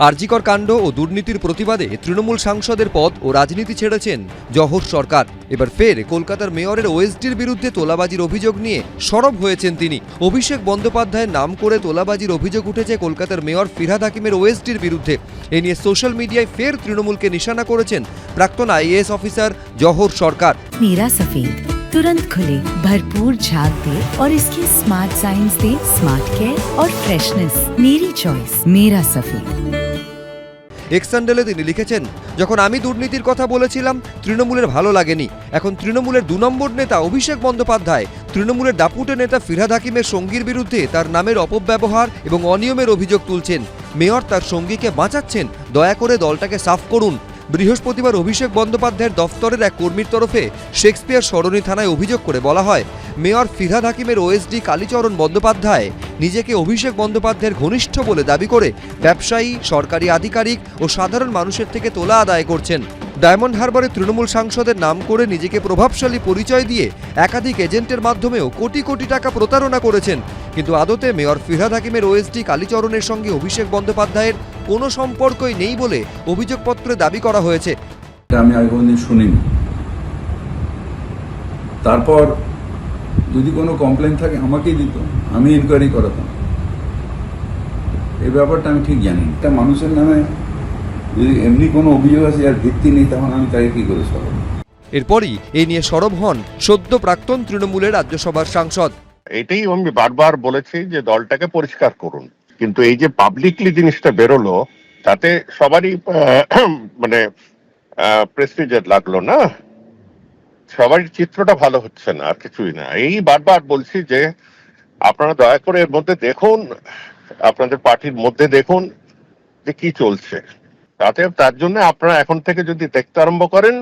আরজিকর কাণ্ড ও দুর্নীতির প্রতিবাদে তৃণমূল সাংসদের পদ ও রাজনীতি ছেড়েছেন জহর সরকার এবার ফের কলকাতার মেয়রের ওএসডির বিরুদ্ধে তোলাবাজির অভিযোগ নিয়ে সরব হয়েছেন তিনি অভিষেক বন্দ্যোপাধ্যায়ের নাম করে তোলাবাজির অভিযোগ উঠেছে কলকাতার মেয়র ফিরহাদ হাকিমের ওএসডির বিরুদ্ধে এ নিয়ে সোশ্যাল মিডিয়ায় ফের তৃণমূলকে নিশানা করেছেন প্রাক্তন আইএএস অফিসার জহর সরকার मीरा सफेद तुरंत खुले भरपूर झाग दे और इसकी स्मार्ट साइंस दे स्मार्ट केयर और फ्रेशनेस मेरी चॉइस मेरा सफेद এক্সান্ডেলে তিনি লিখেছেন, যখন আমি দুর্নীতির কথা বলেছিলাম, তৃণমূলের ভালো লাগেনি। এখন তৃণমূলের দু নম্বর নেতা অভিষেক বন্দ্যোপাধ্যায়, তৃণমূলের দাপুটে নেতা ফিরহাদ হাকিমের সঙ্গীর বিরুদ্ধে তার নামের অপব্যবহার এবং অনিয়মের অভিযোগ তুলছেন। মেয়র তার সঙ্গীকে বাঁচাচ্ছেন। দয়া করে দলটাকে সাফ করুন। বৃহস্পতিবার অভিষেক বন্দ্যোপাধ্যায়ের দফতরের এক কর্মীর তরফে শেক্সপিয়ার সরণি থানায় অভিযোগ করে বলা হয়, মেয়র ফিরহাদ হাকিমের ওএসডি কালীচরণ বন্দ্যোপাধ্যায় নিজেকে অভিষেক বন্দ্যোপাধ্যায়ের ঘনিষ্ঠ বলে দাবি করে ব্যবসায়ী, সরকারি আধিকারিক ও সাধারণ মানুষের থেকে তোলা আদায় করছেন। ডায়মন্ড হারবারে তৃণমূল সাংসদের নাম করে নিজেকে প্রভাবশালী পরিচয় দিয়ে একাধিক এজেন্টের মাধ্যমেও কোটি কোটি টাকা প্রতারণা করেছেন। কিন্তু আদতে মেয়র ফিরহাদ হাকিমের ওএসডি কালীচরণের সঙ্গে অভিষেক বন্দ্যোপাধ্যায়ের কোনো সম্পর্কই নেই বলে অভিযোগপত্রে দাবি করা হয়েছে। আমি আগে কোনোদিন শুনিনি। তারপর যদি কোনো কমপ্লেন থাকে আমাকেই দিত। আমি ইনকোয়ারি করাতাম। এই ব্যাপারটা আমি ঠিক জানি না। একটা মানুষের নামে যদি এমনি কোনো অভিযোগ আছে আর ভিত্তি নেই তখন আমি তাকে কি করে সরাবো? এরপরই এই নিয়ে সরব হন সদ্য প্রাক্তন তৃণমূলের রাজ্যসভার সাংসদ। এটাই আমি বারবার বলেছি যে দলটাকে পরিষ্কার করুন। কিন্তু এই যে পাবলিকলি জিনিসটা বেরোলো তাতে সবারই আহ, মানে প্রেস্টিজের লাগল না? সবারই চিত্রটা ভালো হচ্ছে না আর কিছুই না। এই বারবার বলছি যে আপনারা দয়া করে এর মধ্যে দেখুন আপনাদের পার্টির মধ্যে দেখুন যে কি চলছে। তাতে তার জন্য আপনারা এখন থেকে যদি দেখতে আরম্ভ করেন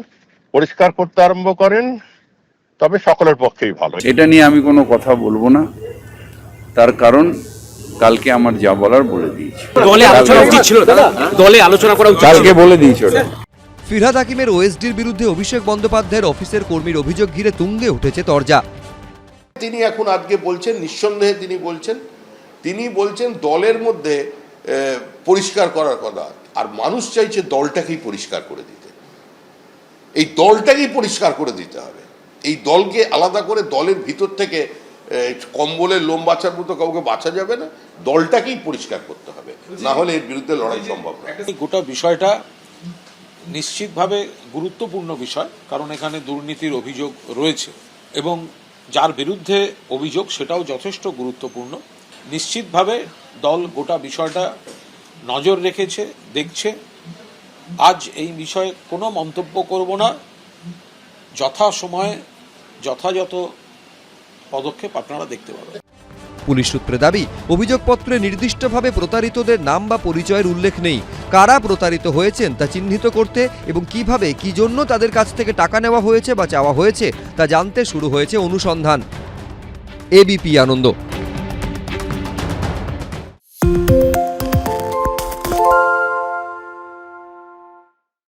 পরিষ্কার করতে আরম্ভ করেন তবে সকলের পক্ষেই ভালো। এটা নিয়ে আমি কোনো কথা বলব না। তার কারণ কালকে আমার যা বলার বলে দিয়েছি। দলে আলোচনা উচিত ছিল দাদা। দলে আলোচনা করা উচিত কালকে বলে দিয়েছি ওটা। ফিরহাদ হাকিমের ওএসডির বিরুদ্ধে অভিষেক বন্দ্যোপাধ্যায়ের অফিসের কর্মীর অভিযোগ ঘিরে তুঙ্গে উঠেছে তরজা। তিনি এখন আজকে বলছেন নিঃসন্দেহে তিনি বলছেন তিনি বলছেন দলের মধ্যে পরিষ্কার করার কথা। আর মানুষ চাইছে দলটাকেই পরিষ্কার করে দিতে। এই দলটাকেই পরিষ্কার করে দিতে হবে। এই দলকে আলাদা করে দলের ভিতর থেকে কম্বলের লোম বাঁচার মতো কাউকে বাঁচা যাবে না। দলটাকেই পরিষ্কার করতে হবে। না হলে এর বিরুদ্ধে লড়াই সম্ভব না। এই গোটা বিষয়টা নিশ্চিতভাবে গুরুত্বপূর্ণ বিষয়, কারণ এখানে দুর্নীতির অভিযোগ রয়েছে। এবং যার বিরুদ্ধে অভিযোগ, সেটাও যথেষ্ট গুরুত্বপূর্ণ। নিশ্চিতভাবে দল গোটা বিষয়টা নজর রেখেছে, দেখছে। আজ এই বিষয়ে কোনো মন্তব্য করব না। যথাসময়ে, যথাযথ পদক্ষেপ আপনারা দেখতে পাবেন। পুলিশ সূত্রে দাবি, অভিযোগপত্রে নির্দিষ্টভাবে প্রতারিতদের নাম বা পরিচয়ের উল্লেখ নেই। কারা প্রতারিত হয়েছেন তা চিহ্নিত করতে এবং কীভাবে, কি জন্য তাদের কাছ থেকে টাকা নেওয়া হয়েছে বা চাওয়া হয়েছে তা জানতে শুরু হয়েছে অনুসন্ধান। এবিপি আনন্দ।